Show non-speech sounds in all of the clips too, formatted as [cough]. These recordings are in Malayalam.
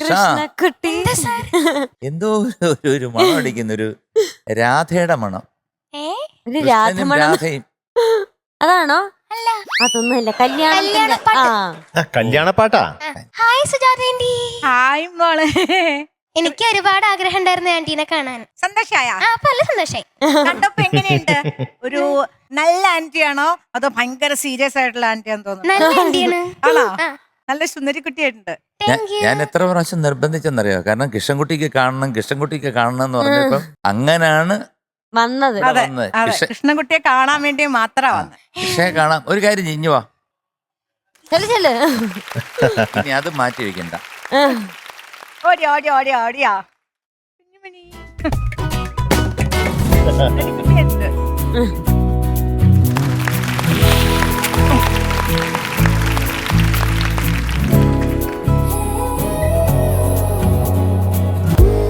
കൃഷ്ണക്കുട്ടി. എന്തോ ഒരു- ഒരു മണം അടിക്കുന്ന ഒരു രാധയുടെ മണം. രാധയും. അതാണോ? അല്ല. അതൊന്നുമില്ല. കല്യാണത്തിന്റെ കല്യാണ പാട്ടാ ഹായ് സുജാത ആന്റി. ഹായ് മോളെ. എനിക്ക് ഒരുപാട് ആഗ്രഹം ഉണ്ടായിരുന്നു ആന്റീനെ കാണാൻ. സന്തോഷായ? ആ പല സന്തോഷായി. കണ്ടപ്പോ എങ്ങനെയുണ്ട്? ഒരു നല്ല ആന്റിയാണോ? അതോ ഭയങ്കര സീരിയസ് ആയിട്ടുള്ള ആന്റിയാന്ന് തോന്നുന്നു? നല്ല ആന്റിയാണ്. ആണോ? നല്ല സുന്ദരി കുട്ടിയായിട്ടുണ്ട് ഞാൻ ഞാൻ എത്ര പ്രാവശ്യം നിർബന്ധിച്ചെന്നറിയോ? കാരണം കൃഷ്ണൻകുട്ടിക്ക് കാണണം കൃഷ്ണൻകുട്ടിക്ക് കാണണം എന്ന് പറഞ്ഞപ്പം അങ്ങനാണ് വന്നത്. അതെ വന്നത്. അതെ കൃഷ്ണ- കൃഷ്ണൻകുട്ടിയെ കാണാൻ വേണ്ടി മാത്രമാ വന്നത്. കൃഷ്ണയെ കാണാം. ഒരു കാര്യം ചിഞ്ഞു വാ. ഇനി അത് മാറ്റി വെക്കണ്ട. ഓടി ഓടി ഓടി ഓടിയാ കുഞ്ഞുമണി.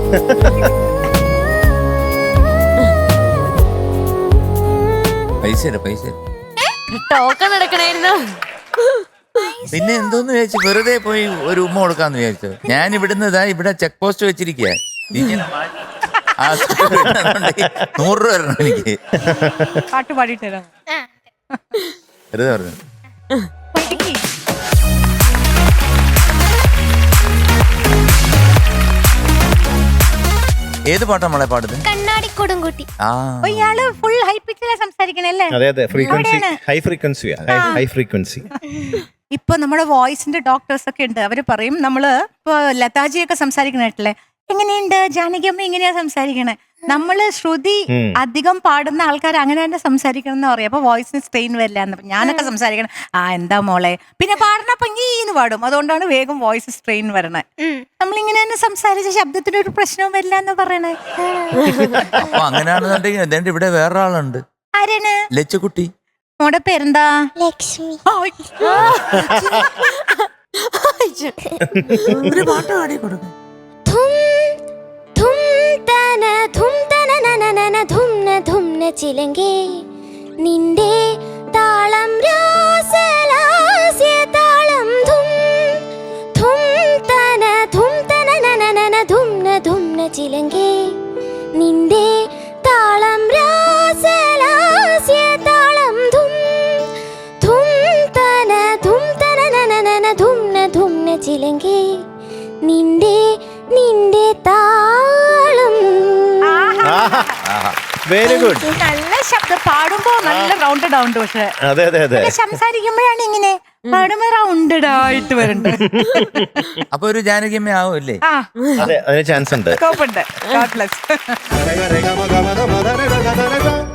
[laughs] പൈസ പൈസ ഇല്ല. ടോക്കൺ എടുക്കണായിരുന്നു. പിന്നെ എന്തോന്ന് വിചാരിച്ചു വെറുതെ പോയി ഒരു ഉമ്മ കൊടുക്കാന്ന് വിചാരിച്ചു ഞാൻ ഇവിടുന്ന് ഇതാ ഇവിടെ ചെക്ക് പോസ്റ്റ് വെച്ചിരിക്കുക നൂറ് രൂപ വരണം എനിക്ക്. പാട്ട് പാടിയിട്ട് തരാം ആ വെറുതെ പറഞ്ഞു. ഏത് പാട്ടാണ് മോളെ പാടുന്നത് കണ്ണാടി കൊടുങ്കുട്ടി. ആ. അപ്പൊ ഇയാൾ ഫുൾ ഹൈ പിച്ചിലാ സംസാരിക്കണല്ലേ അതെ അതെ ഫ്രീക്വൻസി ഹൈ ഫ്രീക്വൻസിയാ ഹൈ ഫ്രീക്വൻസി ഇപ്പൊ നമ്മുടെ വോയിസിന്റെ ഡോക്ടേഴ്സ് ഒക്കെ ഉണ്ട്. അവർ പറയും നമ്മൾ ഇപ്പൊ ലതാജിയൊക്കെ സംസാരിക്കണേട്ടില്ലേ? എങ്ങനെയുണ്ട്? ജാനകിയമ്മ എങ്ങനെയാ സംസാരിക്കണേ? നമ്മൾ ശ്രുതി അധികം പാടുന്ന ആൾക്കാർ അങ്ങനെ തന്നെ സംസാരിക്കണം എന്ന് പറയും. അപ്പൊ വോയിസിന് സ്ട്രെയിൻ വരില്ല എന്ന്. ഞാനൊക്കെ സംസാരിക്കണം. ആ എന്താ മോളെ? പിന്നെ പാടുന്നപ്പോ എന്ന് പാടും. അതുകൊണ്ടാണ് വേഗം വോയിസ് സ്ട്രെയിൻ വരണേ. നമ്മളിങ്ങനെ തന്നെ സംസാരിച്ച ശബ്ദത്തിന് ഒരു പ്രശ്നവും വരില്ല എന്ന് പറയണേ. അപ്പൊ അങ്ങനെയാണെന്നുണ്ടെങ്കിൽ എന്റെ ഇവിടെ വേറെ ആളുണ്ട് ആരാണ്? ലച്ചുകുട്ടി. നമ്മുടെ പേരെന്താ? ലക്ഷ്മി. ഒരു പാട്ട് പാടി കൊടുക്കും. ചിലങ്കേ. നിന്റെ താളം ചിലങ്കേ നിന്റെ താളം രാസലാസ്യ താളം ധും. ധും തന ധും തന നന നന ധും ന ധും ന ചിലങ്കേ നിന്റെ നിന്റെ താളം. ആഹാ. വെരി ഗുഡ് നല്ല ശബ്ദം പാടുമ്പോ നല്ല റൗണ്ട് ഡൗണ്ട് പക്ഷേ. അതെ അതെ അതെ. പക്ഷെ സംസാരിക്കുമ്പോഴാണ് ഇങ്ങനെ പാടുമ്പോ റൗണ്ടഡ് ആയിട്ട് വരുന്നുണ്ട് അപ്പൊ ഒരു ജാനകിയമ്മ ആവുമല്ലേ? ആ. അതെ അതിന് ചാൻസ് ഉണ്ട്. സ്കോപ്പ് ഉണ്ട്. God bless [laughs]